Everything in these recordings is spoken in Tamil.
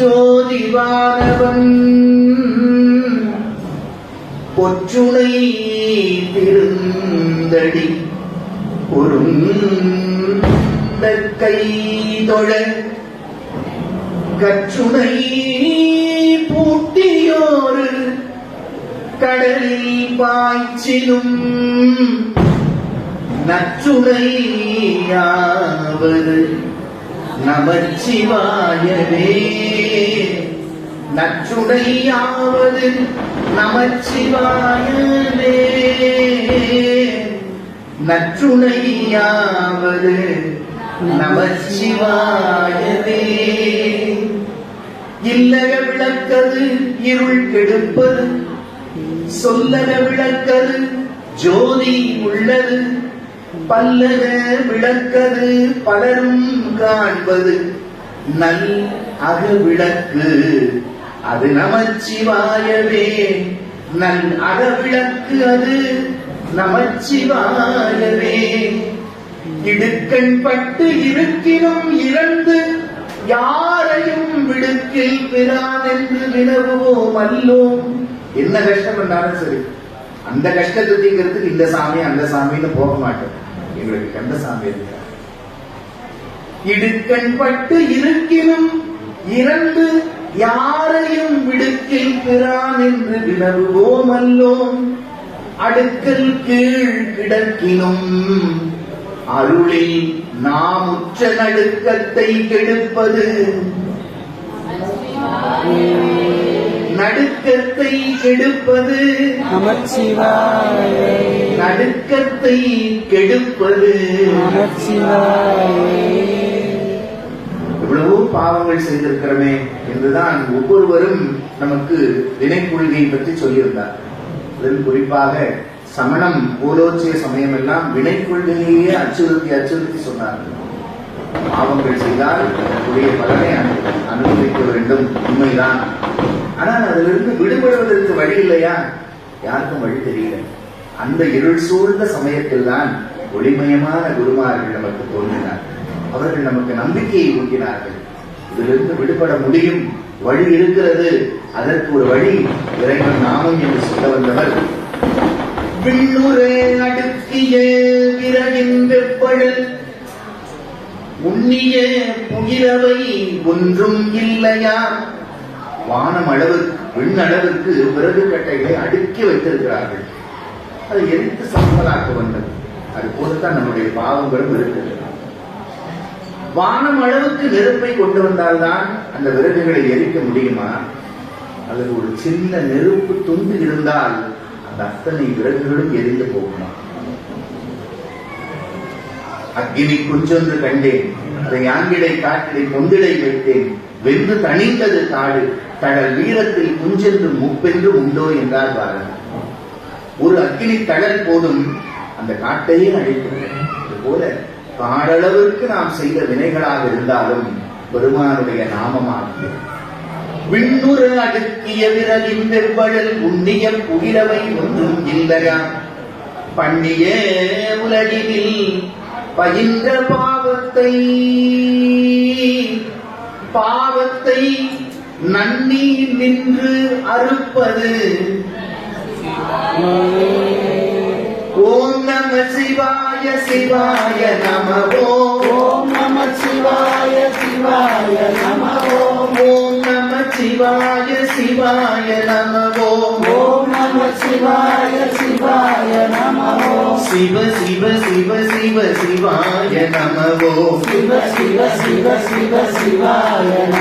ஜோதிவானவன். பொற்றுணை திருந்தடி பொருந்த கை தொழ. கற்றுணை பூட்டியோரு கடலில் பாய்ச்சிலும் நற்றுணையாவது நமச்சிவாயவே. நச்சுடையாவது நமச்சிவாயவே. நற்றுணையாவது நமச்சிவாயவே. இல்லக விளக்கது இருள் கெடுப்பது சொல்லக விளக்கது ஜோதி உள்ளது. பல்லக விளக்கது பலரும் காண்பது. நல் அக விளக்கு அது நமச்சிவாயவே. நல் அக விளக்கு அது நமச்சிவாயவே. இடுக்கண் பட்டு இருக்கினும் இழந்து யாரையும் விடுக்கில் பிறான் என்று வினவுவோம் அல்லோம். என்ன கஷ்டம் என்றாலும் சரி. அந்த கஷ்டத்தை தீங்கிறதுக்கு இந்த சாமி அந்த சாமின்னு போக மாட்டோம். எங்களுக்கு கண்ட சாமி இருக்கிறார் இடுக்கண் பட்டு இருக்கினும் இறந்து யாரையும் விடுக்கில் பிறான் என்று வினவுவோம் அல்லோம் அடுக்கல் கீழ் கிடக்கினும் அருளில் நாம் உச்ச நடுக்கத்தை கெடுப்பது. நடுக்கத்தை கெடுப்பது. நமச்சிவாய நடுக்கத்தை கெடுப்பது. நமச்சிவாய எவ்வளவோ பாவங்கள் செய்திருக்கிறோமே என்றுதான் ஒவ்வொருவரும் நமக்கு வினைக்குழுகையை பற்றி சொல்லியிருந்தார். அதில் குறிப்பாக சமணம் பூலோச்சிய சமயம் எல்லாம் வினை கொள்கையே அச்சுறுத்தி அச்சுறுத்தி சொன்னார்கள். பாவங்கள் செய்தால் அதற்குரிய பலனை அனு- அனுபவிக்க வேண்டும். உண்மைதான். ஆனால் அதிலிருந்து விடுபடுவதற்கு வழி இல்லையா? யாருக்கும் வழி தெரியல. அந்த இருள் சூழ்ந்த சமயத்தில் தான் ஒளிமயமான குருமார்கள் நமக்கு தோன்றினார் அவர்கள் நமக்கு நம்பிக்கையை ஊட்டினார்கள். இதிலிருந்து விடுபட முடியும். வழி இருக்கிறது. அதற்கு ஒரு வழி இறைவன் நாமம் என்று சொல்ல வந்தவர் விண்ணுரே அடுக்கிய விரவின் வெப்பழல் உண்ணிய புகிரவை ஒன்றும் இல்லையா? வானம் அளவுக்கு விண் அளவிற்கு விறகு கட்டைகளை அடுக்கி வைத்திருக்கிறார்கள். அதை எரித்து சம்பலாக்க வேண்டும் அது போலத்தான் நம்முடைய பாவங்களும் இருக்கிறது வானம் அளவுக்கு நெருப்பை கொண்டு வந்தால்தான் அந்த விறகுகளை எரிக்க முடியுமா? அல்லது ஒரு சின்ன நெருப்பு துண்டு இருந்தால் அந்த அத்தனை விறகுகளும் எரிந்து போகுமா? அக்னி குஞ்சொன்று கண்டேன். அதை யாங்கிடை காட்டிடை கொந்திடை வைத்தேன். வெந்து தணிந்தது காடு. தங்கள் வீரத்தில் குஞ்சென்று முப்பென்று உண்டோ என்றார் பாரதி. ஒரு அக்கினி தழல் போதும் அந்த காட்டையே அழிக்கிறது போல காடளவிற்கு நாம் செய்த வினைகளாக இருந்தாலும் பெருமானுடைய நாமமாகிய விண்ணுறு அடுக்கிய விரலின் வெவ்வழல் உண்ணிய புகிரவை ஒன்றும் இல்லையா? பண்ணிய உலகினில் பயின்ற பாவத்தை பாவத்தை நன்னி நின்று அறுப்பது. ஓம் நம சிவாய சிவாய நமவோ ஓம் நம சிவாய சிவாய நம ஓம் நம சிவாய சிவாய நமவோ ஓம் நம சிவாய சிவாய நம ஓம் சிவ சிவ சிவ சிவ சிவாய நமவோ சிவ சிவ சிவ சிவ சிவாய நம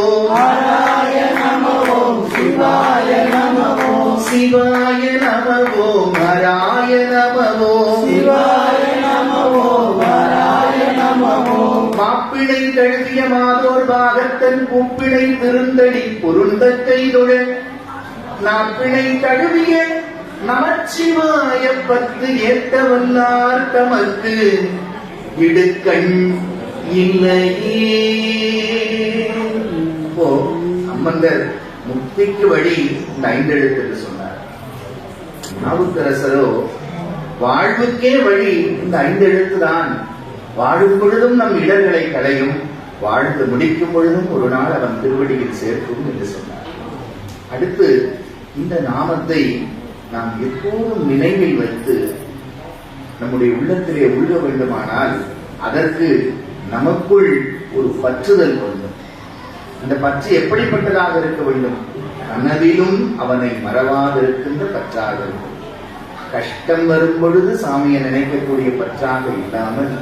நமவோ ஹராய நம ஓம் சிவாய நம ஓம் சிவாய நமவோ ஹராய நமவோ சிவாய நம ஓம் ஹராய நம ஓம் மாப்பிளை தழுவிய மாதோர் பாகத்தன் கூப்பிளை திருந்தடி பொருந்த கைதொழ நாப்பிளை தழுவிய நமச்சிவாய பத்து ஏத்த வல்லார் தமக்கு இடுக்கண் இல்லையே. அப்போ அம்மந்தர் முக்திக்கு வழி இந்த ஐந்தெழுத்து என்று சொன்னார். நாவுக்கரசரோ வாழ்வுக்கே வழி இந்த ஐந்தெழுத்து தான் வாழும் பொழுதும் நம் இடர்களை களையும் வாழ்ந்து முடிக்கும் பொழுதும் ஒரு நாள் அவன் திருவடியில் சேர்க்கும் என்று சொன்னார். அடுத்து இந்த நாமத்தை நாம் எப்போதும் நினைவில் வைத்து நம்முடைய உள்ளத்திலே உள்ள வேண்டுமானால் அதற்கு நமக்குள் ஒரு பற்றுதல் வரும் இந்த பற்று எப்படிப்பட்டதாக இருக்க வேண்டும்? கனவிலும் அவனை மறவாதிருக்கின்ற பற்றாக இருக்கும். கஷ்டம் வரும் பொழுது சாமியை நினைக்கக்கூடிய பற்றாக இல்லாமல்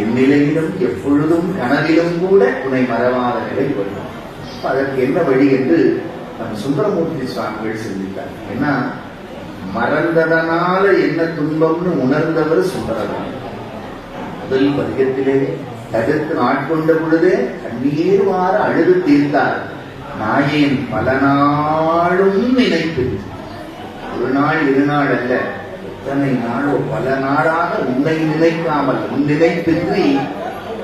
எந்நிலையிலும் எப்பொழுதும் கனவிலும் கூட உன்னை மறவாத நிலை வரும். அதற்கு என்ன வழி என்று நம் சுந்தரமூர்த்தி சுவாமிகள் சிந்தித்தார். ஏன்னா மறந்ததனால என்ன துன்பம்னு உணர்ந்தவர் சுந்தரதான் முதல் பதிகத்திலே தடுத்து ஆட்கொண்ட பொழுது கண்ணீர் மாற அழுது தீர்த்தார். நாயேன் பல நாளும் நினைத்து ஒரு நாள் இரு நாள் அல்ல எத்தனை நாளோ பல நாளாக உன்னை நினைக்காமல் உன் நினைப்பின்றி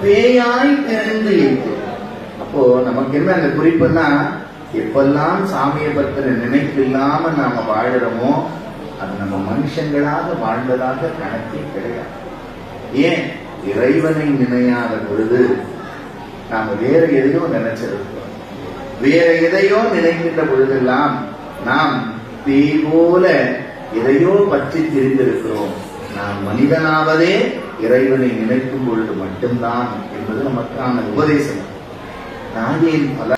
பேயாய் திறந்து இருக்கு அப்போ நமக்கு என்ன அந்த குறிப்புன்னா எப்பெல்லாம் சாமியை பத்திர நினைப்பு இல்லாம நாம வாழறோமோ அது நம்ம மனுஷங்களாக வாழ்ந்ததாக கணக்கே கிடையாது. ஏன்? இறைவனை நினையாத பொழுது நாம வேற எதையோ நினைச்சிருக்கிறோம். வேற எதையோ நினைக்கின்ற பொழுதெல்லாம் நாம் பேய் போல எதையோ பற்றி திரிந்திருக்கிறோம். நாம் மனிதனாவதே இறைவனை நினைக்கும் பொழுது மட்டும்தான் என்பது நமக்கான உபதேசம். நாயேன் பல